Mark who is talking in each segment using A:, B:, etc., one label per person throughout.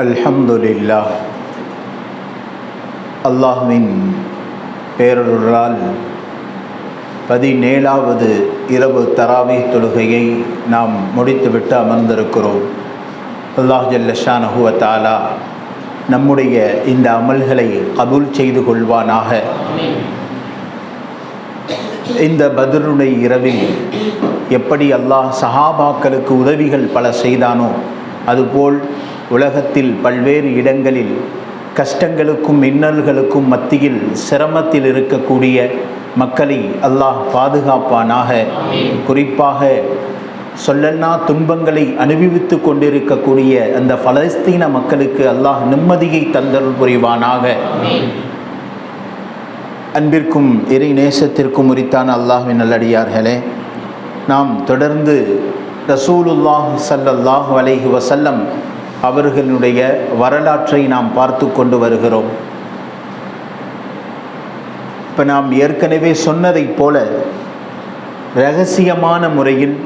A: அல்ஹம்துலில்லா அல்லாஹ்வின் பேரொருளால் பதினேழாவது இரவு தராவி தொழுகையை நாம் முடித்துவிட்டு அமர்ந்திருக்கிறோம் அல்லாஹ் ஜல்லஷானஹுவ தாலா நம்முடைய இந்த அமல்களை கபூல் செய்து கொள்வானாக இந்த பத்ருடைய இரவில் எப்படி அல்லாஹ் சஹாபாக்களுக்கு உதவிகள் பல செய்தானோ அதுபோல் உலகத்தில் பல்வேறு இடங்களில் கஷ்டங்களுக்கும் இன்னல்களுக்கும் மத்தியில் சிரமத்தில் இருக்கக்கூடிய மக்களை அல்லாஹ் பாதுகாப்பானாக. குறிப்பாக சொல்லன்னா துன்பங்களை அனுபவித்து கொண்டிருக்கக்கூடிய அந்த பலஸ்தீன மக்களுக்கு அல்லாஹ் நிம்மதியை தந்தல் புரிவானாக. அன்பிற்கும் இறை நேசத்திற்கும் உரித்தான அல்லாஹின் நல்லடியார்களே நாம் தொடர்ந்து ரசூலுல்லாஹ் சல்லல்லாஹு அலைஹி வசல்லம் அவர்களுடைய வரலாற்றை நாம் பார்த்து கொண்டு வருகிறோம். இப்போ நாம் ஏற்கனவே சொன்னதைப் போல ரகசியமான முறையில்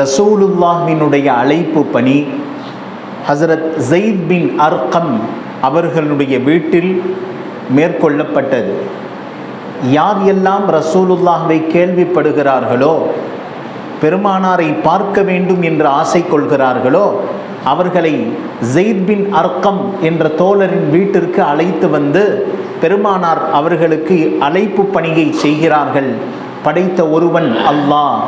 A: ரசூலுல்லாஹினுடைய அழைப்பு பணி ஹசரத் ஜெயித் பின் அர்கம் அவர்களுடைய வீட்டில் மேற்கொள்ளப்பட்டது. யார் எல்லாம் ரசூலுல்லாஹை கேள்விப்படுகிறார்களோ பெருமானாரை பார்க்க வேண்டும் என்று ஆசை கொள்கிறார்களோ அவர்களை ஜெயித் பின் அர்க்கம் என்ற தோழரின் வீட்டிற்கு அழைத்து வந்து பெருமானார் அவர்களுக்கு அழைப்பு பணியை செய்கிறார்கள். படைத்த ஒருவன் அல்லாஹ்.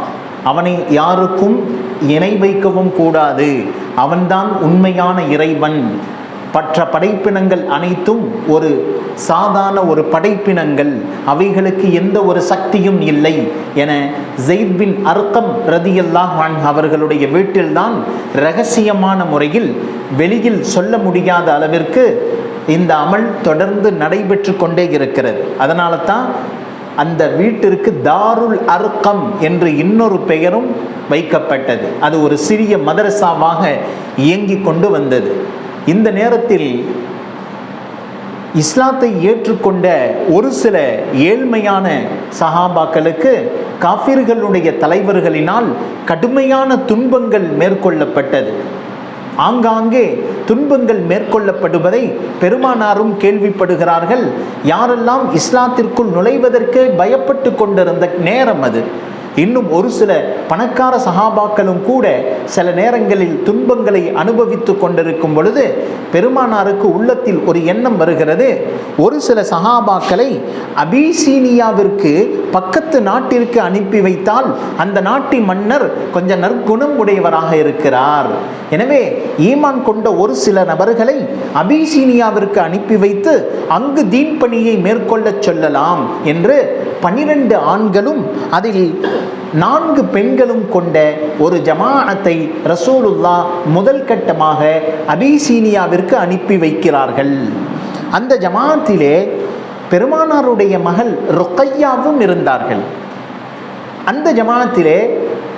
A: அவனை யாருக்கும் இணை வைக்கவும் கூடாது. அவன்தான் உண்மையான இறைவன். மற்ற படைப்பினங்கள் அனைத்தும் ஒரு சாதாரண ஒரு படைப்பினங்கள். அவைகளுக்கு எந்த ஒரு சக்தியும் இல்லை என ஜெயித் பின் அர்க்கம் ரதியல்லாஹ் அவர்களுடைய வீட்டில்தான் ரகசியமான முறையில் வெளியில் சொல்ல முடியாத அளவிற்கு இந்த அமல் தொடர்ந்து நடைபெற்று கொண்டே இருக்கிறது. அதனால தான் அந்த வீட்டிற்கு தாருல் அர்க்கம் என்று இன்னொரு பெயரும் வைக்கப்பட்டது. அது ஒரு சிறிய மதரசாவாக இயங்கி கொண்டு வந்தது. இந்த நேரத்தில் இஸ்லாத்தை ஏற்றுக்கொண்ட ஒரு சில ஏழ்மையான சஹாபாக்களுக்கு காஃபிர்களுடைய தலைவர்களினால் கடுமையான துன்பங்கள் மேற்கொள்ளப்பட்டது. ஆங்காங்கே துன்பங்கள் மேற்கொள்ளப்படுவதை பெருமானாரும் கேள்விப்படுகிறார்கள். யாரெல்லாம் இஸ்லாத்திற்குள் நுழைவதற்கு பயப்பட்டு கொண்டிருந்த நேரம் அது. இன்னும் ஒரு சில பணக்கார சகாபாக்களும் கூட சில நேரங்களில் துன்பங்களை அனுபவித்து கொண்டிருக்கும் பொழுது பெருமானாருக்கு உள்ளத்தில் ஒரு எண்ணம் வருகிறது. ஒரு சில சகாபாக்களை அபிசீனியாவிற்கு பக்கத்து நாட்டிற்கு அனுப்பி வைத்தால் அந்த நாட்டின் மன்னர் கொஞ்சம் நற்குணம் உடையவராக இருக்கிறார். எனவே ஈமான் கொண்ட ஒரு சில நபர்களை அபிசீனியாவிற்கு அனுப்பி வைத்து அங்கு தீன் பணியை மேற்கொள்ளச் சொல்லலாம் என்று பனிரெண்டு ஆண்களும் அதில் நான்கு பெண்களும் கொண்ட ஒரு ஜமாஅத்தை ரசூலுல்லா முதல் கட்டமாக அபிசீனியாவிற்கு அனுப்பி வைக்கிறார்கள். அந்த ஜமாத்திலே பெருமானாருடைய மகள் ருக்கையாவும் இருந்தார்கள். அந்த ஜமாத்திலே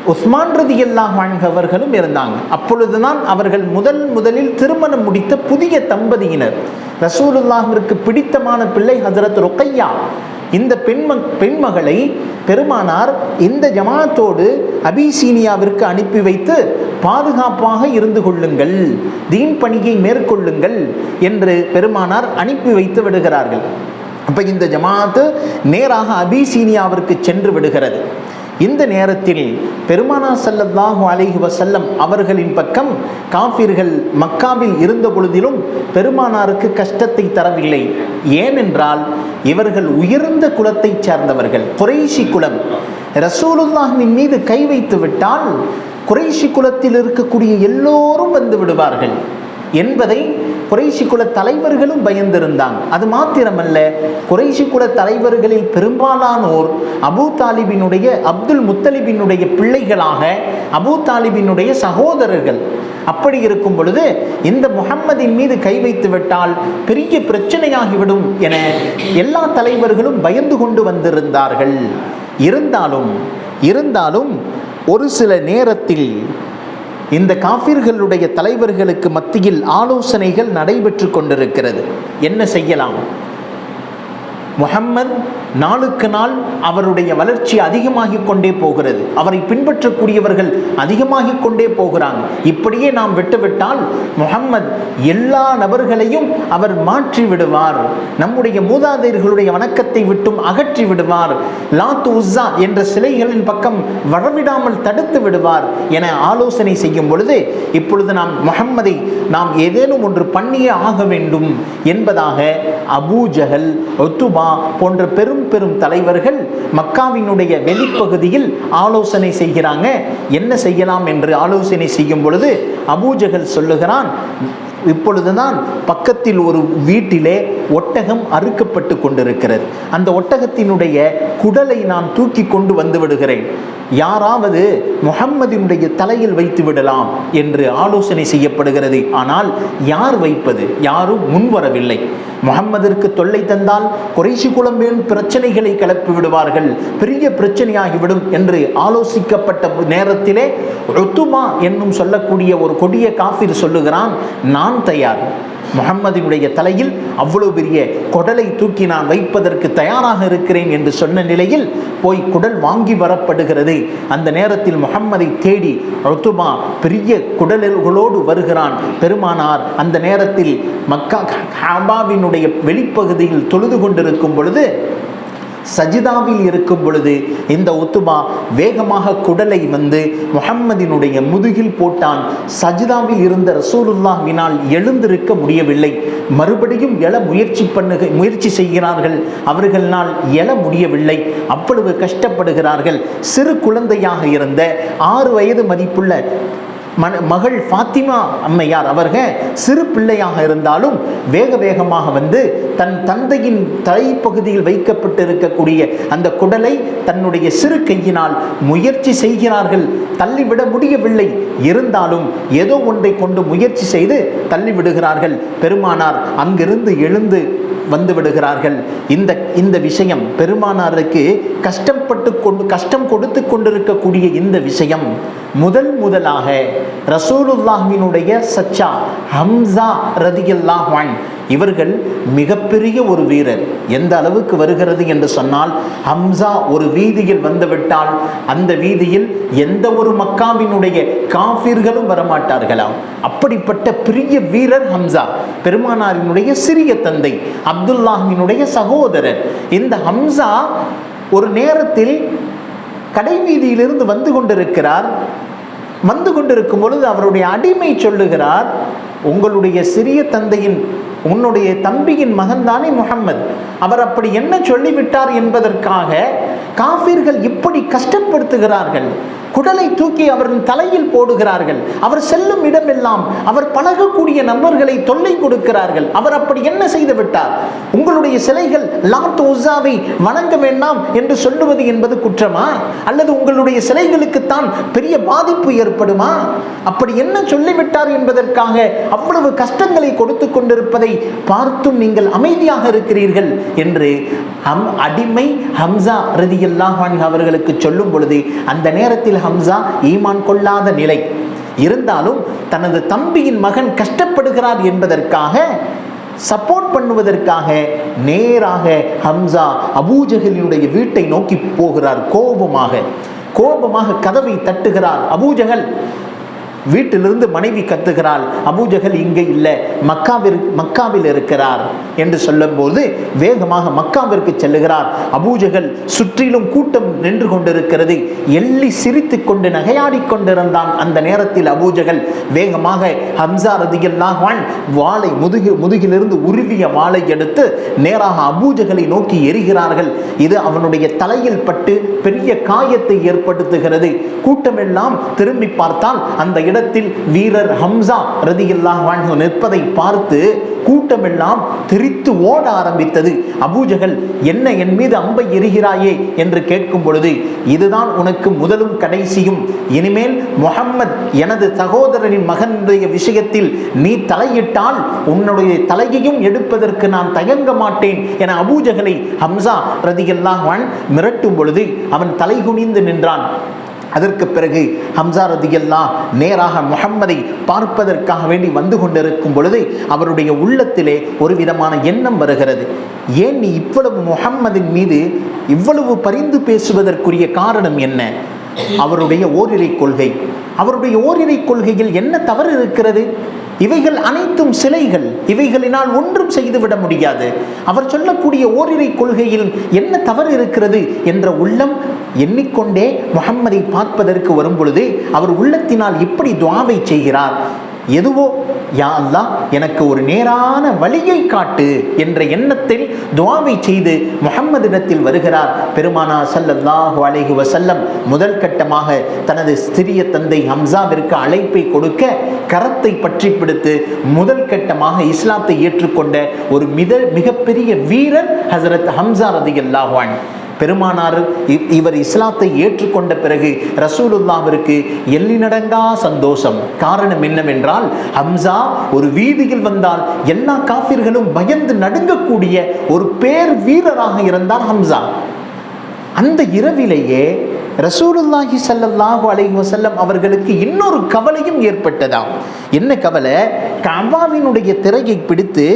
A: உஸ்மான் ரதி வாழ்கவர்களும் இருந்தாங்க. அப்பொழுதுதான் அவர்கள் முதல் முதலில் திருமணம் முடித்த புதிய தம்பதியினர். ரசூலுல்லாஹிற்கு பிடித்தமான பிள்ளை ஹசரத் ருக்கையா. இந்த பெண்ம பெண்மகளை பெருமானார் இந்த ஜமாத்தோடு அபிசீனியாவிற்கு அனுப்பி வைத்து பாதுகாப்பாக இருந்து கொள்ளுங்கள் தீன் பணியை மேற்கொள்ளுங்கள் என்று பெருமானார் அனுப்பி வைத்து விடுகிறார்கள். அப்போ இந்த ஜமாத்து நேராக அபிசீனியாவிற்கு சென்று விடுகிறது. இந்த நேரத்தில் பெருமானா சல்லல்லாஹு அலிஹி வசல்லம் அவர்களின் பக்கம் காஃபிர்கள் மக்காவில் இருந்த பொழுதிலும் பெருமானாருக்கு கஷ்டத்தை தரவில்லை. ஏனென்றால் இவர்கள் உயர்ந்த குலத்தைச் சேர்ந்தவர்கள் குறைஷி குலம். ரசூலுல்லாஹின் மீது கை வைத்து விட்டால் குறைஷி குலத்தில் இருக்கக்கூடிய எல்லோரும் வந்து விடுவார்கள். என்பதை குறைஷி குல தலைவர்களும் பயந்திருந்தாங்க அது மாத்திரமல்ல குறைசி குல தலைவர்களில் பெரும்பாலானோர் அபு தாலிபினுடைய அப்துல் முத்தலிபினுடைய பிள்ளைகளாக அபு தாலிபினுடைய சகோதரர்கள். அப்படி இருக்கும் பொழுது இந்த முகம்மதின் மீது கை வைத்து விட்டால் பெரிய பிரச்சனையாகிவிடும் என எல்லா தலைவர்களும் பயந்து கொண்டு வந்திருந்தார்கள். இருந்தாலும் இருந்தாலும் ஒரு சில நேரத்தில் இந்த காஃபிர்களுடைய தலைவர்களுக்கு மத்தியில் ஆலோசனைகள் நடைபெற்று கொண்டிருக்கிறது. என்ன செய்யலாம்? முகம்மது நாளுக்கு நாள் அவருடைய வளர்ச்சி அதிகமாகிக் கொண்டே போகிறது. அவரை பின்பற்றக்கூடியவர்கள் அதிகமாகிக் கொண்டே போகிறாங்க. இப்படியே நாம் விட்டுவிட்டால் முகம்மது எல்லா நபர்களையும் அவர் மாற்றி விடுவார். நம்முடைய மூதாதையர்களுடைய வணக்கத்தை விட்டும் அகற்றி விடுவார். லாத் உஸ்ஸா என்ற சிலைகளின் பக்கம் வரவிடாமல் தடுத்து விடுவார் என ஆலோசனை செய்யும் பொழுது இப்பொழுது நாம் முகம்மதை நாம் ஏதேனும் ஒன்று பண்ணியே ஆக வேண்டும் என்பதாக அபூ ஜஹல் ஒத்துபா போன்ற பெரும் பெரும் தலைவர்கள் மக்காவினுடைய வெளிப்பகுதியில் ஆலோசனை செய்கிறாங்க. என்ன செய்யலாம் என்று ஆலோசனை செய்யும் பொழுது அபூஜகல் சொல்லுகிறான் இப்பொழுதுதான் பக்கத்தில் ஒரு வீட்டிலே ஒட்டகம் அறுக்கப்பட்டு கொண்டிருக்கிறது. அந்த ஒட்டகத்தினுடைய குடலை நான் தூக்கி கொண்டு வந்து விடுகிறேன். யாராவது முகம்மதினுடைய தலையில் வைத்து விடலாம் என்று ஆலோசனை செய்யப்படுகிறது. ஆனால் யார் வைப்பது? யாரும் முன்வரவில்லை முகம்மதிற்கு தொல்லை தந்தால் குறைசி குழம்பின் பிரச்சனைகளை கிளப்பி விடுவார்கள். பெரிய பிரச்சனையாகிவிடும் என்று ஆலோசிக்கப்பட்ட நேரத்திலே ருத்துமா என்னும் சொல்லக்கூடிய ஒரு கொடிய காஃபிர் சொல்லுகிறான் நான் தயார். முகம்மதினுடைய தலையில் அவ்வளவு பெரிய குடலை தூக்கி நான் வைப்பதற்கு தயாராக இருக்கிறேன் என்று சொன்ன நிலையில் போய் குடல் வாங்கி வரப்படுகிறது. அந்த நேரத்தில் முகம்மதை தேடி ருத்துமா பெரிய குடல்களோடு வருகிறான். பெருமானார் அந்த நேரத்தில் மக்கா ஹாபாவினுடைய வெளிப்பகுதியில் தொழுது கொண்டிருக்கும் பொழுது சஜிதாவில் இருக்கும் பொழுது இந்த உத்துமா வேகமாக குடலை வந்து முஹம்மதினுடைய முதுகில் போட்டான். சஜிதாவில் இருந்த ரசூலுல்லாவினால் எழுந்திருக்க முடியவில்லை. மறுபடியும் எழ முயற்சி பண்ணுக முயற்சி செய்கிறார்கள். அவர்களால் எழ முடியவில்லை. அவ்வளவு கஷ்டப்படுகிறார்கள். சிறு குழந்தையாக இருந்த ஆறு வயது மதிப்புள்ள மன மகள் ஃபாத்திமா அம்மையார் அவர்கள் சிறு பிள்ளையாக இருந்தாலும் வேக வேகமாக வந்து தன் தந்தையின் தலைப்பகுதியில் வைக்கப்பட்டு இருக்கக்கூடிய அந்த குடலை தன்னுடைய சிறு கையினால் முயற்சி செய்கிறார்கள். தள்ளிவிட முடியவில்லை. இருந்தாலும் ஏதோ ஒன்றை கொண்டு முயற்சி செய்து தள்ளிவிடுகிறார்கள். பெருமானார் அங்கிருந்து எழுந்து வந்து விடுகிறார்கள் இந்த இந்த விஷயம் பெருமானாருக்கு கஷ்டப்பட்டு கொண்டு கஷ்டம் கொடுத்து கொண்டிருக்கக்கூடிய இந்த விஷயம் முதல் முதலாக ரசூலுல்லாஹினுடைய சச்சா ஹம்சா ரதியல்லாஹ்வான் இவர்கள் மிகப்பெரிய ஒரு வீரர். எந்த அளவுக்கு வருகிறது என்று சொன்னால் ஹம்சா ஒரு வீதியில் வந்துவிட்டால் அந்த வீதியில் எந்த ஒரு மக்காவினுடைய காஃபிர்களும் வரமாட்டார்களாம் அப்படிப்பட்ட பெரிய வீரர் ஹம்சா பெருமானாரினுடைய சிறிய தந்தை அப்துல்லாஹினுடைய சகோதரர். இந்த ஹம்சா ஒரு நேரத்தில் கடைவீதியிலிருந்து வந்து கொண்டிருக்கிறார். வந்து கொண்டிருக்கும் பொழுது அவருடைய அடிமை சொல்லுகிறார் உங்களுடைய சிறிய தந்தையின் உன்னுடைய தம்பியின் மகன்தானே முகம்மது அவர் அப்படி என்ன சொல்லிவிட்டார் என்பதற்காக காஃபிர்கள் இப்படி கஷ்டப்படுத்துகிறார்கள். குடலை தூக்கி அவரின் தலையில் போடுகிறார்கள். அவர் செல்லும் இடமெல்லாம் அவர் பழகக்கூடிய நண்பர்களை தொல்லை கொடுக்கிறார்கள். அவர் அப்படி என்ன செய்து விட்டார்? உங்களுடைய சிலைகள் லாத் உசாவை வணங்க வேண்டாம் என்று சொல்லுவது என்பது குற்றமா? அல்லது உங்களுடைய சிலைகளுக்குத்தான் பெரிய பாதிப்பு ஏற்படுமா? அப்படி என்ன சொல்லிவிட்டார் என்பதற்காக அவ்வளவு கஷ்டங்களை கொடுத்து கொண்டிருப்பதை பார்த்தும் நீங்கள் அமைதியாக இருக்கிறீர்கள் என்று ஹம் அடிமை ஹம்சா ரதியல்லாஹ் அவர்களுக்கு சொல்லும் பொழுது அந்த நேரத்தில் ஹம்சா ஈமான் கொள்ளாத நிலை. இருந்தாலும் தனது தம்பியின் மகன் கஷ்டப்படுகிறார் என்பதற்காக சப்போர்ட் பண்ணுவதற்காக நேராக ஹம்சா அபூஜகலினுடைய வீட்டை நோக்கி போகிறார் கோபமாக. கோபமாக கதவை தட்டுகிறார் அபூஜகல் வீட்டிலிருந்து மனைவி கத்துகிறாள் அபூஜகல் இங்கே இல்லை மக்காவில் மக்காவில் இருக்கிறார் என்று சொல்லும்போது வேகமாக மக்காவிற்கு செல்லுகிறார். அபூஜகல் சுற்றிலும் கூட்டம் நின்று கொண்டிருக்கிறது. எள்ளி சிரித்து கொண்டு நகையாடி கொண்டிருந்தான் அந்த நேரத்தில் அபூஜகல் வேகமாக ஹம்சா ரதியல்லாஹான் வாளை முதுகு முதுகிலிருந்து உருவிய வாளை எடுத்து நேராக அபூஜகலை நோக்கி எரிகிறார்கள். இது அவனுடைய தலையில் பட்டு பெரிய காயத்தை ஏற்படுத்துகிறது. கூட்டமெல்லாம் திரும்பி பார்த்தால் அந்த இடம் இடத்தில் வீரர் ஹம்சா ரதி எல்லாம் நிற்பதை பார்த்து கூட்டமெல்லாம் தெரித்து ஓட ஆரம்பித்தது. அபூஜகல் என்ன என் மீது அம்பை எரிகிறாயே? என்று கேட்கும் பொழுது இதுதான் உனக்கு முதலும் கடைசியும். இனிமேல் முகம்மத் எனது சகோதரனின் மகனுடைய விஷயத்தில் நீ தலையிட்டால் உன்னுடைய தலையையும் எடுப்பதற்கு நான் தயங்க மாட்டேன் என அபூஜகலை ஹம்சா ரதியல்லாஹ் மிரட்டும் பொழுது அவன் தலை குனிந்து நின்றான். அதற்கு பிறகு ஹம்சா ரதியெல்லாம் நேராக முகம்மதை பார்ப்பதற்காக வேண்டி வந்து கொண்டிருக்கும் பொழுது அவருடைய உள்ளத்திலே ஒரு விதமான எண்ணம் வருகிறது. ஏன் நீ இவ்வளவு முகம்மதின் மீது இவ்வளவு பரிந்து பேசுவதற்குரிய காரணம் என்ன? அவருடைய ஓரிரை கொள்கை. அவருடைய ஓரிரை கொள்கையில் என்ன தவறு இருக்கிறது? இவைகள் அனைத்தும் சிலைகள். இவைகளினால் ஒன்றும் செய்துவிட முடியாது. அவர் சொல்லக்கூடிய ஓரிரை கொள்கையில் என்ன தவறு இருக்கிறது என்ற உள்ளம் எண்ணிக்கொண்டே முகம்மதை பார்ப்பதற்கு வரும் பொழுது அவர் உள்ளத்தினால் இப்படி துவாவை செய்கிறார். எதுவோ? யா அல்லாஹ் எனக்கு ஒரு நேரான வழியை காட்டு என்ற எண்ணத்தில் துவாவை செய்து முகம்மதிடத்தில் வருகிறார். பெருமானா சல்லல்லாஹு அலைஹி வசல்லம் முதல் கட்டமாக தனது சிறிய தந்தை ஹம்சாவிற்கு அழைப்பை கொடுக்க கரத்தை பற்றி பிடித்து முதல் கட்டமாக இஸ்லாத்தை ஏற்றுக்கொண்ட ஒரு மித மிகப்பெரிய வீரர் ஹசரத் ஹம்சா ரதி அல்லாஹான் பெருமானார் இ- இவர் இஸ்லாத்தை ஏற்றுக்கொண்ட பிறகு ரசூலுல்லாவிற்கு எல்லினடங்கா சந்தோஷம். காரணம் என்னவென்றால் ஹம்சா ஒரு வீதியில் வந்தால் எல்லா காஃபிர்களும் பயந்து நடுங்கக்கூடிய ஒரு பேர் வீரராக இருந்தார் ஹம்சா. அந்த இரவிலேயே ரசூலுல்லாஹி சல்லாஹு அலை வசல்லம் அவர்களுக்கு இன்னொரு கவலையும் ஏற்பட்டதாம். என்ன கவலை? கவாவினுடைய திரையை பிடித்து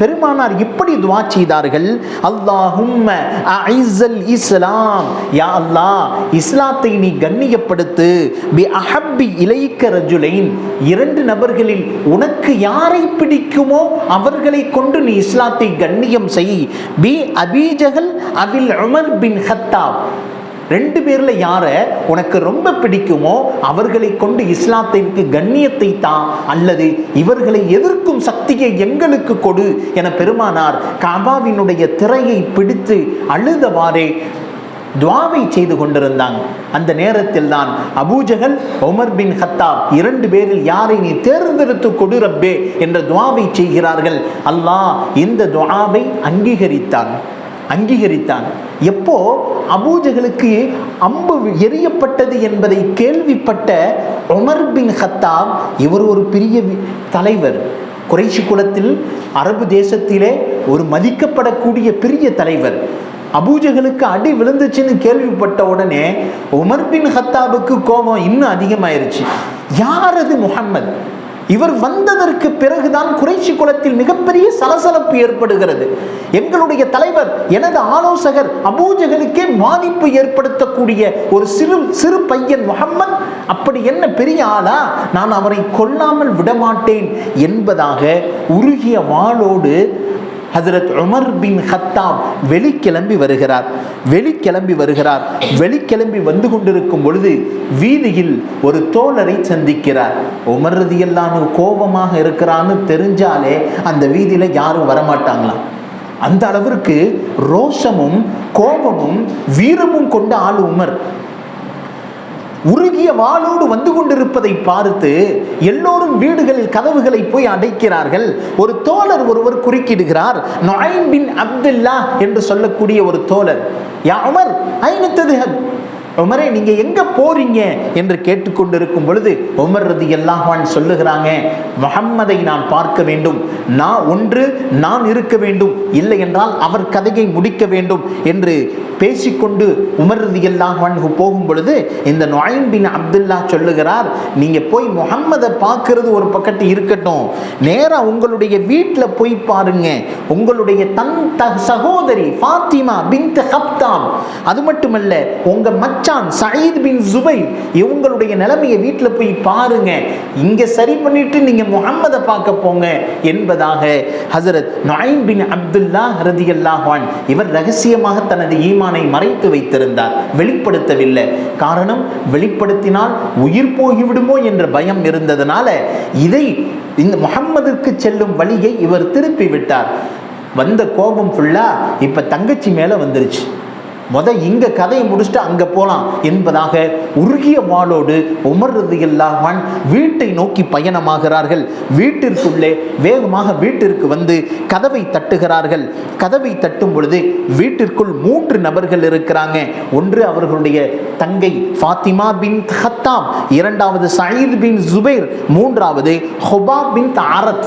A: பெருமானார் இப்படி துவா செய்தார்கள் அல்லாஹும் ஐசல் இஸ்லாம். யா அல்லாஹ் இஸ்லாத்தை நீ கண்ணியப்படுத்து. பி அஹப்பி இலைக்க ரஜுலைன். இரண்டு நபர்களில் உனக்கு யாரை பிடிக்குமோ அவர்களை கொண்டு நீ இஸ்லாத்தை கண்ணியம் செய். பி அபீஜகல் அவில் உமர் பின் ஹத்தாப். ரெண்டு பேரில் யாரை உனக்கு ரொம்ப பிடிக்குமோ அவர்களை கொண்டு இஸ்லாத்திற்கு கண்ணியத்தை தான் அல்லது இவர்களை எதிர்க்கும் சக்தியை எங்களுக்கு கொடு என பெருமானார் காபாவினுடைய திரையை பிடித்து அழுதவாறே துவாவை செய்து கொண்டிருந்தாங்க அந்த நேரத்தில் தான் அபூஜகல் உமர் பின் ஹத்தாப் இரண்டு பேரில் யாரை நீ தேர்ந்தெடுத்து கொடு ரப்பே என்ற துவாவை செய்கிறார்கள். அல்லாஹ் இந்த துவாவை அங்கீகரித்தான். அங்கீகரித்தான் எப்போ? அபூஜகளுக்கு அம்பு எரியப்பட்டது என்பதை கேள்விப்பட்ட உமர் பின் ஹத்தாப் இவர் ஒரு பெரிய தலைவர். குறைஷி குலத்தில் அரபு தேசத்திலே ஒரு மதிக்கப்படக்கூடிய பெரிய தலைவர். அபூஜகளுக்கு அடி விழுந்துச்சுன்னு கேள்விப்பட்ட உடனே உமர் பின் ஹத்தாபுக்கு கோபம் இன்னும் அதிகமாயிருச்சு. யார் அது முகம்மது இவர் வந்ததற்கு பிறகுதான் குறைச்சி குலத்தில் மிகப்பெரிய சலசலப்பு ஏற்படுகிறது. எங்களுடைய தலைவர் எனது ஆலோசகர் அபூஜகனுக்கே பாதிப்பு ஏற்படுத்தக்கூடிய ஒரு சிறு சிறு பையன் முகம்மது அப்படி என்ன பெரிய ஆளா? நான் அவரை கொல்லாமல் விடமாட்டேன் என்பதாக உருகிய வாளோடு ஹசரத் உமர் பின் ஹத்தாப் வெளிக்கிளம்பி வருகிறார். வெளிக்கிளம்பி வருகிறார். வெளிக்கிளம்பி வந்து கொண்டிருக்கும் பொழுது வீதியில் ஒரு தோழரை சந்திக்கிறார். உமர் ரதியெல்லாம் கோபமாக இருக்கிறான்னு தெரிஞ்சாலே அந்த வீதியில் யாரும் வரமாட்டாங்களாம். அந்த அளவிற்கு ரோஷமும் கோபமும் வீரமும் கொண்ட ஆள் உமர். உருகிய வாளோடு வந்து கொண்டிருப்பதை பார்த்து எல்லோரும் வீடுகளில் கதவுகளை போய் அடைக்கிறார்கள். ஒரு தோழர் ஒருவர் குறுக்கிடுகிறார். நொய்ன் பின் அப்துல்லா என்று சொல்லக்கூடிய ஒரு தோழர். யா உமர் ஐநத்தது உமரே நீங்க எங்க போறீங்க என்று கேட்டுக்கொண்டிருக்கும் பொழுது உமர் ரதி அல்லாஹான் சொல்லுகிறாங்க முகம்மதை நான் பார்க்க வேண்டும். நான் ஒன்று நான் இருக்க வேண்டும். இல்லை என்றால் அவர் கதையை முடிக்க வேண்டும். என்று பேசிக்கொண்டு உமர் ரதி அல்லாஹான் போகும் பொழுது இந்த நொயின் பின் அப்துல்லா சொல்லுகிறார் நீங்க போய் முகம்மதை பார்க்கறது ஒரு பக்கத்து இருக்கட்டும். நேராக உங்களுடைய வீட்டில் போய் பாருங்க. உங்களுடைய தன் த சகோதரி ஃபாத்திமா பின் ஹப்தாம் அது மட்டுமல்ல உங்க மச்சான் சயீத் பின் ஜுபை இவங்களுடைய நிலைமையை வீட்டில் போய் பாருங்க. இங்க சரி பண்ணிட்டு நீங்க முகம்மதை பார்க்க போங்க என்பதாக ஹசரத் நாயின் பின் அப்துல்லா ரதியல்லாஹான் இவர் ரகசியமாக தனது ஈமானை மறைத்து வைத்திருந்தார். வெளிப்படுத்தவில்லை. காரணம் வெளிப்படுத்தினால் உயிர் போய்விடுமோ என்ற பயம் இருந்ததனால இதை இந்த முகம்மதுக்கு செல்லும் வழியை இவர் திருப்பி விட்டார். வந்த கோபம் ஃபுல்லா இப்ப தங்கச்சி மேல வந்துருச்சு. முத இங்கே கதையை முடிச்சுட்டு அங்கே போகலாம் என்பதாக உருகிய வாளோடு உமர்றது இல்லாமல் வீட்டை நோக்கி பயணமாகிறார்கள். வீட்டிற்குள்ளே வேகமாக வீட்டிற்கு வந்து கதவை தட்டுகிறார்கள். கதவை தட்டும் பொழுது வீட்டிற்குள் மூன்று நபர்கள் இருக்கிறாங்க. ஒன்று அவர்களுடைய தங்கை ஃபாத்திமா பின் ஹத்தாம் இரண்டாவது சயீத் பின் ஜுபைர் மூன்றாவது ஹொபா பின் தாரத்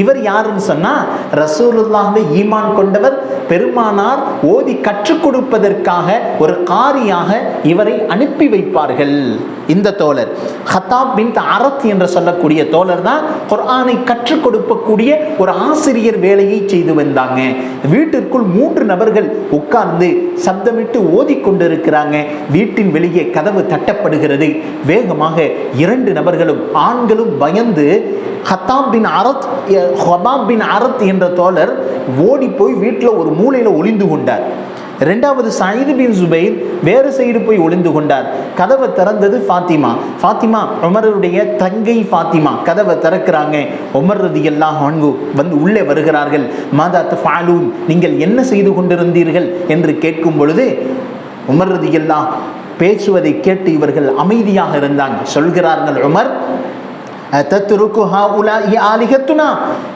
A: இவர் யாருன்னு சொன்னா ரசூலுல்லாஹ்வை ஈமான் கொண்டவர் பெருமானார் ஓதி கற்றுக் கொடுப்பதற்காக ஒரு காரியாக இவரை அனுப்பி வைப்பார்கள். இந்த தோழர் ஹத்தாப் பின் அரத் என்று சொல்லக்கூடிய தோழர் தான் குர்ஆனை கற்றுக் கொடுக்கக்கூடிய ஒரு ஆசிரியர் வேலையை செய்து வந்தாங்க. வீட்டிற்குள் மூன்று நபர்கள் உட்கார்ந்து சப்தமிட்டு ஓதிக்கொண்டிருக்கிறாங்க வீட்டின் வெளியே கதவு தட்டப்படுகிறது. வேகமாக இரண்டு நபர்களும் ஆண்களும் பயந்து ஹத்தாப் பின் அரத் ஹொபாபின் பின் அரத் என்ற தோழர் ஓடி போய் வீட்டில் ஒரு மூலையில் ஒளிந்து கொண்டார். ரெண்டாவது சயிது பின் சுபைர் வேறு சைடு போய் ஒளிந்து கொண்டார். கதவை திறந்தது ஃபாத்திமா. ஃபாத்திமா உமருடைய தங்கை ஃபாத்திமா கதவை திறக்கிறாங்க. உமர்றது ரதி எல்லாம் வந்து உள்ளே வருகிறார்கள். மாதா ஃபாலூன் நீங்கள் என்ன செய்து கொண்டிருந்தீர்கள்? என்று கேட்கும் பொழுது உமர்றது எல்லாம் பேசுவதை கேட்டு இவர்கள் அமைதியாக இருந்தாங்க. சொல்கிறார்கள் உமர் தத்துருக்கு ஹாஉலாஇ ஆலிகத்துனா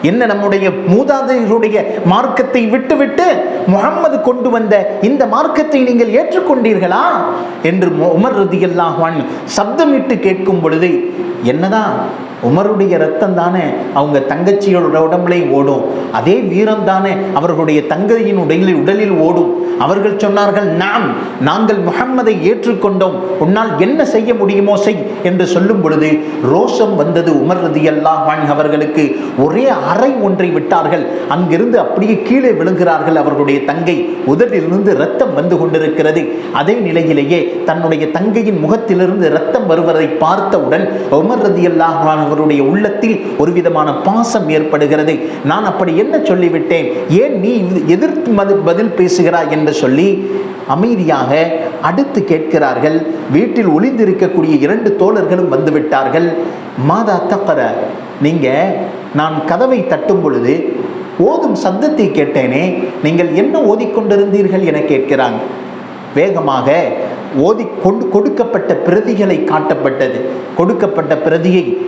A: என்ன நம்முடைய மூதாதையருடைய மார்க்கத்தை விட்டுவிட்டு முகம்மது கொண்டு வந்த இந்த மார்க்கத்தை நீங்கள் ஏற்றுக்கொண்டீர்களா? என்று உமர் ரதியல்லாஹு சப்தமிட்டு கேட்கும் பொழுது என்னதான்? உமருடைய ரத்தம் தானே அவங்க தங்கச்சியோட உடம்புலையும் ஓடும். அதே வீரம் தானே அவர்களுடைய தங்கையின் உடலில் உடலில் ஓடும். அவர்கள் சொன்னார்கள் நாம் நாங்கள் முகம்மதை ஏற்றுக்கொண்டோம். உன்னால் என்ன செய்ய முடியுமோ செய் என்று சொல்லும் பொழுது ரோஷம் வந்தது உமர் ரதியல்லாஹு அன்ஹு அவர்களுக்கு. ஒரே அறை ஒன்றை விட்டார்கள். அங்கிருந்து அப்படியே கீழே விழுகிறார்கள் அவர்களுடைய தங்கை. உதட்டிலிருந்து ரத்தம் வந்து கொண்டிருக்கிறது. அதே நிலையிலேயே தன்னுடைய தங்கையின் முகத்திலிருந்து ரத்தம் வருவதை பார்த்தவுடன் உமர் ரதியல்லாஹு அன்ஹு அவருடைய உள்ளத்தில் ஒரு விதமான பாசம் ஏற்படுகிறது. நான் அப்படி என்ன சொல்லிவிட்டேன்? ஏன் நீ இது எதிர்த்து மது- பதில் பேசுகிறாய் என்று சொல்லி அமைதியாக அடுத்து கேட்கிறார்கள். வீட்டில் ஒளிந்திருக்கக்கூடிய இரண்டு தோழர்களும் வந்துவிட்டார்கள். மாதா தக்கர நீங்க நான் கதவை தட்டும் பொழுது ஓதும் சத்தத்தை கேட்டேனே நீங்கள் என்ன ஓதிக்கொண்டிருந்தீர்கள் என கேட்கிறாங்க வேகமாக ஓதி கொண்டு கொடுக்கப்பட்ட பிரதிகளை காட்டப்பட்டது. கொடுக்கப்பட்ட பிரதியை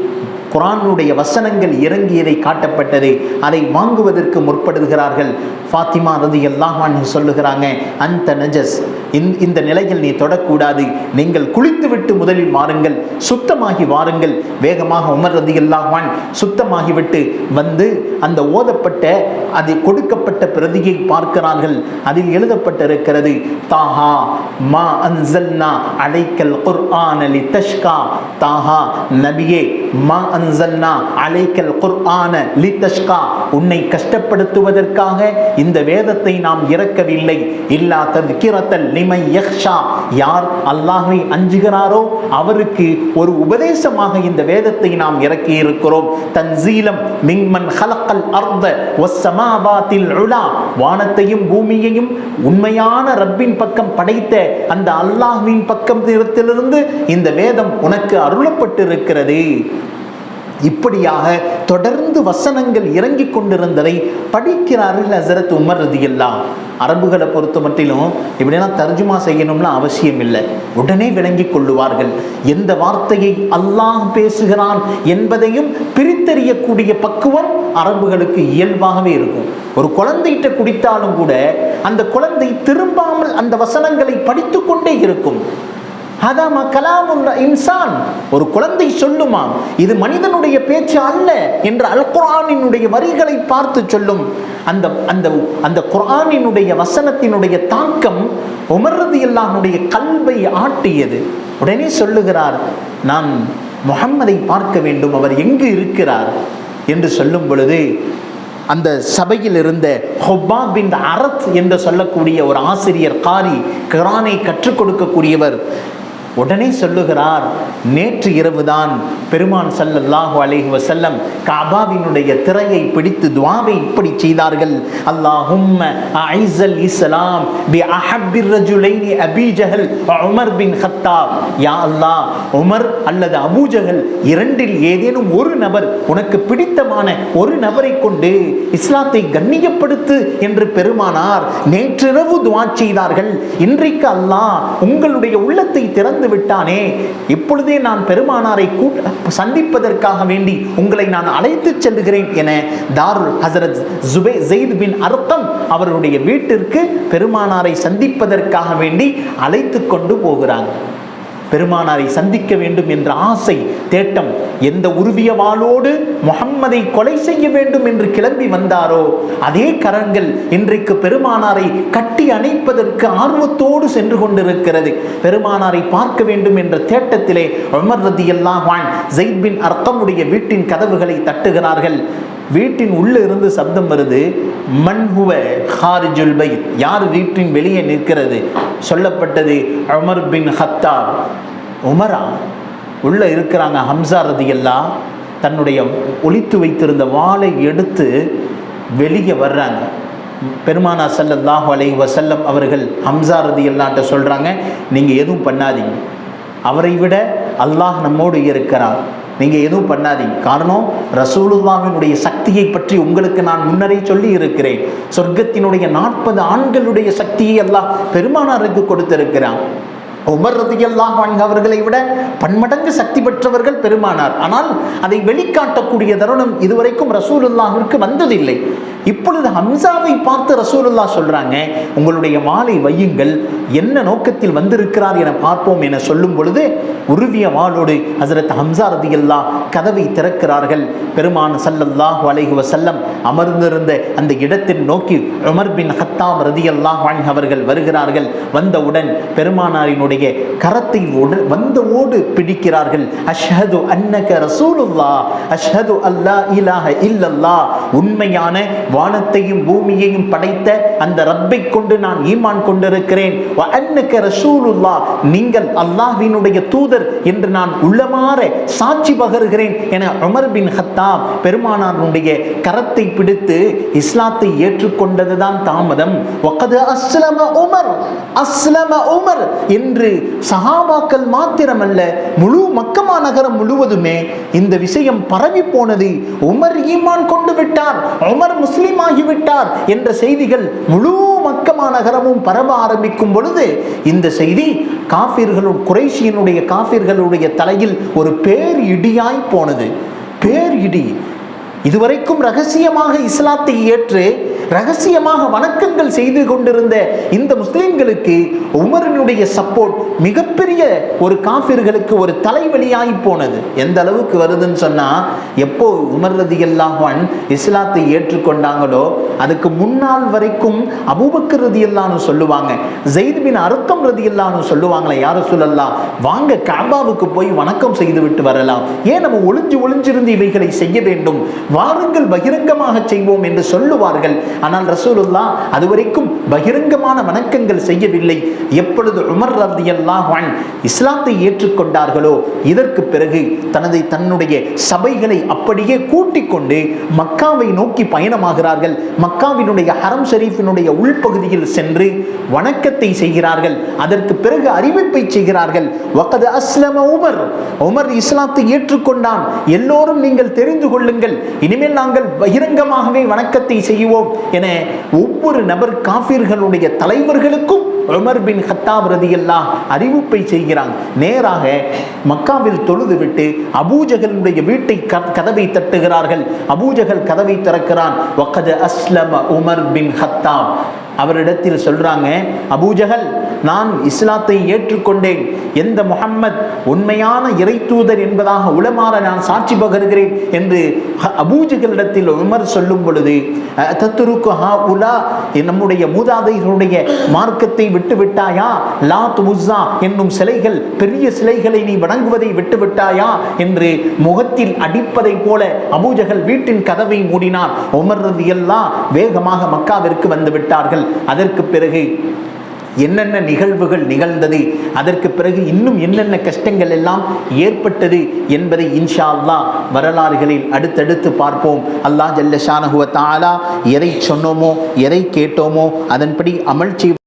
A: குரானுடைய வசனங்கள் இறங்கியதை காட்டப்பட்டது. அதை வாங்குவதற்கு முற்படுகிறார்கள். ஃபாத்திமா ரதி எல்லாம் சொல்லுகிறாங்க அந்த நஜஸ். இந்த இந்த நிலையில் நீ தொடக்கூடாது. நீங்கள் குளித்துவிட்டு முதலில் வாருங்கள். சுத்தமாகி வாருங்கள். வேகமாக உமர் ரதி எல்லாம் சுத்தமாகிவிட்டு வந்து அந்த ஓதப்பட்ட அதை கொடுக்கப்பட்ட பிரதியை பார்க்கிறார்கள். அதில் எழுதப்பட்டிருக்கிறது தாஹா மா அன்சல்னா அலைக்கல் குர்ஆன லிதஷ்கா. தாஹா நபியே மா அன்சன்னா அலைக்கல் குர்ஆன லிதஷ்கா உன்னை கஷ்டப்படுத்துவதற்காக இந்த வேதத்தை நாம் இறக்கவில்லை. இல்லா தற்கிரத்தல் லிமை யக்ஷா யார் அல்லாஹை அஞ்சுகிறாரோ அவருக்கு ஒரு உபதேசமாக இந்த வேதத்தை நாம் இறக்கி இருக்கிறோம் தன்சீலம் மிங்மன் ஹலக்கல் அர்த வசமாபாத்தில் உலா. வானத்தையும் பூமியையும் உண்மையான ரப்பின் பக்கம் படைத்த அந்த அல்லாஹ்வின் பக்கம் இடத்திலிருந்து இந்த வேதம் உனக்கு அருளப்பட்டிருக்கிறது. இப்படியாக தொடர்ந்து வசனங்கள் இறங்கிக் கொண்டிருந்ததை படிக்கிறார்கள் ஹசரத் உமர் ரதியெல்லாம் அரபுகளை பொறுத்த மட்டிலும் இப்படிலாம் தர்ஜுமா செய்யணும்னு அவசியம் இல்லை. உடனே விளங்கி கொள்ளுவார்கள். எந்த வார்த்தையை அல்லாஹ் பேசுகிறான் என்பதையும் பிரித்தறியக்கூடிய பக்குவம் அரபுகளுக்கு இயல்பாகவே இருக்கும். ஒரு குழந்தைகிட்ட குடித்தாலும் கூட அந்த குழந்தை திரும்பாமல் அந்த வசனங்களை படித்து கொண்டே இருக்கும். ஹதாமா கலாமுல் இன்சான். ஒரு குழந்தை சொல்லுமாம் இது மனிதனுடைய பேச்சு அல்ல என்று அல் குரானினுடைய வரிகளை பார்த்து சொல்லும். அந்த அந்த அந்த குரானினுடைய வசனத்தினுடைய தாக்கம் உமர்றது எல்லாருடைய கல்வை ஆட்டியது. உடனே சொல்லுகிறார் நான் முகம்மதை பார்க்க வேண்டும் அவர் எங்கு இருக்கிறார் என்று சொல்லும் பொழுது அந்த சபையில் இருந்த ஹொப்பா பின் அரத் என்று சொல்லக்கூடிய ஒரு ஆசிரியர் காரி குரானை கற்றுக் கொடுக்கக்கூடியவர் உடனே சொல்லுகிறார் நேற்று இரவுதான் பெருமான் சல்லல்லாஹு அலைஹி வசல்லம் காபாவினுடைய திரையை பிடித்து துவாவை இப்படி செய்தார்கள். அல்லாஹும்ம ஐசல் இஸ்லாம் பி அஹப்பிர் ரஜுலைனி அபீ ஜஹல் உமர் பின் ஹத்தாப் யா அல்லாஹ் உமர் அல்லது அபூஜகல் இரண்டில் ஏதேனும் ஒரு நபர் உனக்கு பிடித்தமான ஒரு நபரை கொண்டு இஸ்லாத்தை கண்ணியப்படுத்து என்று பெருமானார் நேற்றிரவு துவா செய்தார்கள். இன்றைக்கு அல்லாஹ் உங்களுடைய உள்ளத்தை திறந்து விட்டானே? இப்பொழுதே நான் பெருமானாரை கூட்ட சந்திப்பதற்காக வேண்டி உங்களை நான் அழைத்து செல்லுகிறேன் என தாருல் ஹசரத் ஜுபே ஜெயித் பின் அர்த்தம் அவருடைய வீட்டிற்கு பெருமானாரை சந்திப்பதற்காக வேண்டி அழைத்து கொண்டு போகிறாங்க பெருமானாரை சந்திக்க வேண்டும் என்ற ஆசை தேட்டம் எந்த உருவியவாளோடு முகம்மதை கொலை செய்ய வேண்டும் என்று கிளம்பி வந்தாரோ அதே கரங்கள் இன்றைக்கு பெருமானாரை கட்டி அணைப்பதற்கு ஆர்வத்தோடு சென்று கொண்டிருக்கிறது. பெருமானாரை பார்க்க வேண்டும் என்ற தேட்டத்திலே உமர் ரதி அல்லாஹான் ஜெயித் பின் அர்த்தமுடைய வீட்டின் கதவுகளை தட்டுகிறார்கள். வீட்டின் உள்ளே இருந்து சப்தம் வருது மன்ஹுவ ஹாரிஜுல் பைத். யார் வீட்டின் வெளியே நிற்கிறது? சொல்லப்பட்டது அமர் பின் ஹத்தாப். உமரா? உள்ள இருக்கிறாங்க ஹம்சா ரதியெல்லாம் தன்னுடைய ஒளித்து வைத்திருந்த வாளை எடுத்து வெளியே வர்றாங்க. பெருமானா சல்லல்லாஹு அலை வசல்லம் அவர்கள் ஹம்சா ரதியல்லாட்ட சொல்கிறாங்க நீங்கள் எதுவும் பண்ணாதீங்க. அவரை விட அல்லாஹ் நம்மோடு இருக்கிறார். நீங்கள் எதுவும் பண்ணாதீங்க. காரணம் ரசூலுல்லாவினுடைய சக்தியை பற்றி உங்களுக்கு நான் முன்னரே சொல்லி இருக்கிறேன் சொர்க்கத்தினுடைய நாற்பது ஆண்களுடைய சக்தியை அல்லாஹ் பெருமானாருக்கு கொடுத்திருக்கிறான். உமர் ரதியல்லாஹு அவர்களை விட பன்மடங்கு சக்தி பெற்றவர்கள் பெருமானார். ஆனால் அதை வெளிக்காட்டக்கூடிய தருணம் இதுவரைக்கும் ரசூலுல்லாஹிற்கு வந்ததில்லை. இப்பொழுது ஹம்சாவை பார்த்து ரசூலுல்லா சொல்றாங்க உங்களுடைய வாளை வையுங்கள் என்ன நோக்கத்தில் வந்திருக்கிறார் என பார்ப்போம் என சொல்லும் பொழுது உருவிய வாளோடு ஹசரத் ஹம்சா ரதியல்லா கதவை திறக்கிறார்கள். பெருமான் சல்லல்லாஹ் அலைஹி வஸல்லம் அமர்ந்திருந்த அந்த இடத்தின் நோக்கி உமர் பின் ஹத்தாம் ரதியல்லாஹு அவர்கள் வருகிறார்கள். வந்தவுடன் பெருமானாரினுடைய கரத்தை உட- வந்தவோடு பிடிக்கிறார்கள். அஷ்ஹது அன்னக ரசூலுல்லா அஷ்ஹது அல்லா இலாஹ இல்லல்லா உண்மையான வானத்தையும் பூமியையும் படைத்த அந்த ரப்பை கொண்டு நான் ஈமான் கொண்டிருக்கிறேன். ரசூலுல்லா நீங்கள் அல்லாஹ்வினுடைய தூதர் என்று நான் உள்ளமாற சாட்சி பகருகிறேன் என உமர் பின் ஹத்தாப் பெருமானாருடைய கரத்தை பிடித்து இஸ்லாத்தை ஏற்றுக்கொண்டதுதான் தாமதம். அஸ்லம உமர் அஸ்லம உமர் என்று சஹாபாக்கள் மாத்திரமல்ல முழு மக்கமா நகரம் முழுவதுமே இந்த விஷயம் பரவி போனது உமர் ஈமான் கொண்டு விட்டார். உமர் முஸ்லிம் ஆகிவிட்டார் என்ற செய்திகள் முழு மக்கமா நகரமும் பரவ ஆரம்பிக்கும் பொழுது இந்த செய்தி காஃபிர்களும் குறைஷியினுடைய காஃபிர்களுடைய தலையில் ஒரு பேர் இடியாய் போனது. பேர் இடி. இதுவரைக்கும் ரகசியமாக இஸ்லாத்தை ஏற்று ரகசியமாக வணக்கங்கள் செய்து கொண்டிருந்த இந்த முஸ்லிம்களுக்கு உமரினுடைய சப்போர்ட் மிகப்பெரிய ஒரு காஃபிர்களுக்கு ஒரு தலைவலியாகி போனது. எந்த அளவுக்கு வருதுன்னு சொன்னா எப்போ உமர் ரதி அல்லாஹன் இஸ்லாத்தை ஏற்றுக்கொண்டாங்களோ அதுக்கு முன்னாள் வரைக்கும் அபூபக்கர் ரதி அல்லான்னு சொல்லுவாங்க ஜெயித் பின் அர்த்தம் ரதி அல்லான்னு சொல்லுவாங்களே யார சொல்லலாம் வாங்க காபாவுக்கு போய் வணக்கம் செய்து விட்டு வரலாம். ஏன் நம்ம ஒளிஞ்சு ஒளிஞ்சிருந்து இவைகளை செய்ய வேண்டும்? வாருங்கள் பகிரங்கமாக செய்வோம் என்று சொல்லுவார்கள். ஆனால் ரசூலுல்லா அதுவரைக்கும் பகிரங்கமான வணக்கங்கள் செய்யவில்லை. எப்பொழுது உமர் ரதி அல்லாஹான் இஸ்லாத்தை ஏற்றுக்கொண்டார்களோ இதற்கு பிறகு தனது தன்னுடைய சபைகளை அப்படியே கூட்டிக் கொண்டு மக்காவை நோக்கி பயணமாகிறார்கள். மக்காவினுடைய ஹரம் ஷெரீஃபினுடைய உள்பகுதியில் சென்று வணக்கத்தை செய்கிறார்கள். அதற்கு பிறகு அறிவிப்பை செய்கிறார்கள். வக்கது அஸ்லம உமர். உமர் இஸ்லாத்தை ஏற்றுக்கொண்டான். எல்லோரும் நீங்கள் தெரிந்து கொள்ளுங்கள். இனிமேல் நாங்கள் பகிரங்கமாகவே வணக்கத்தை செய்வோம் என ஒவ்வொரு நபர் காஃபிர்களுடைய தலைவர்களுக்கும் உமர் பின் ஹத்தாப் ரதியல்லாஹ் அறிவிப்பை செய்கிறாங்க நேராக மக்காவில் தொழுதுவிட்டு அபூஜகலுடைய வீட்டை கதவை தட்டுகிறார்கள். அபூஜகல் கதவை திறக்கிறான். வக்கது அஸ்லம உமர் பின் ஹத்தாப் அவரிடத்தில் சொல்றாங்க அபூஜகல் நான் இஸ்லாத்தை ஏற்றுக்கொண்டேன். எந்த முகம்மத் உண்மையான இறை தூதர் என்பதாக உளமாற நான் சாட்சி பகருகிறேன் என்று ஹ- உமர் சொல்லும் பொழுது தத்துருக்கு ஹா உலா நம்முடைய மூதாதைகளுடைய மார்க்கத்தை விட்டு விட்டாயா லாத் முஸ்ஸா என்னும் சிலைகள் பெரிய சிலைகளை நீ வணங்குவதை விட்டு விட்டாயா என்று முகத்தில் அடிப்பதை போல அபூஜகல் வீட்டின் கதவை மூடினார் உமர் ரலியல்லாஹ் வேகமாக மக்காவிற்கு வந்து விட்டார்கள். அதற்கு பிறகு என்னென்ன நிகழ்வுகள் நிகழ்ந்தது அதற்கு பிறகு இன்னும் என்னென்ன கஷ்டங்கள் எல்லாம் ஏற்பட்டது என்பதை இன்ஷா அல்லா வரலாறுகளில் அடுத்தடுத்து பார்ப்போம். அல்லாஹ் ஜல்ல ஷானஹுவ தாலா எதை சொன்னோமோ எதை கேட்டோமோ அதன்படி அமல் செய்